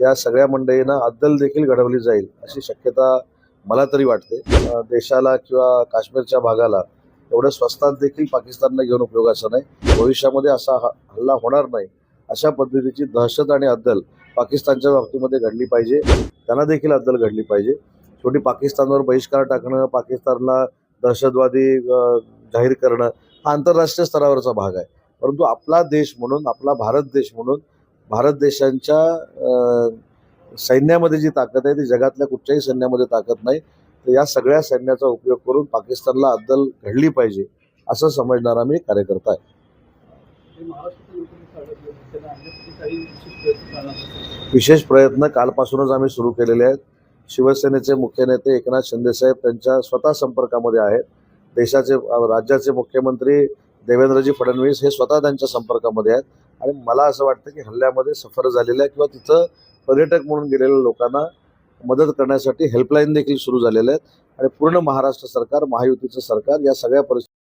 या सगळ्या मंडळींना अद्दल देखील घडवली जाईल अशी शक्यता मला तरी वाटते. देशाला किंवा काश्मीरच्या भागाला एवढं स्वस्तात देखील पाकिस्तानला घेऊन उपयोगाचं नाही. भविष्यामध्ये असा ह- हल्ला होणार नाही. अशा पद्धतीची दहशत आणि अद्दल पाकिस्तानच्या बाबतीमध्ये घडली पाहिजे. त्यांना देखील अद्दल घडली पाहिजे. शेवटी पाकिस्तानवर बहिष्कार टाकणं पाकिस्तानला दहशतवादी जाहीर करणं हा आंतरराष्ट्रीय स्तरावरचा भाग आहे. परंतु आपला देश म्हणून आपला भारत देश म्हणून भारत देशांच्या सैन्यामध्ये जी ताकद आहे ती जगातल्या कुठच्याही सैन्यामध्ये ताकद नाही. तर या सगळ्या सैन्याचा उपयोग करून पाकिस्तानला अद्दल घडली पाहिजे असं समजणारा मी कार्यकर्ता आहे. विशेष प्रयत्न कालपासूनच आम्ही सुरू केलेले आहेत. शिवसेनेचे मुख्य नेते एकनाथ शिंदेसाहेब त्यांच्या स्वतः संपर्कामध्ये आहेत. देशाचे राज्याचे मुख्यमंत्री देवेंद्रजी फडणवीस हे स्वतः त्यांच्या संपर्कामध्ये आहेत. आणि मला असं वाटतं की हल्ल्यामध्ये सफर झालेल्या किंवा तिथं पर्यटक म्हणून गेलेल्या लोकांना मदत करण्यासाठी हेल्पलाईन देखील सुरू झालेल्या आहेत. आणि पूर्ण महाराष्ट्र सरकार महायुतीचं सरकार या सगळ्या परिस्थिती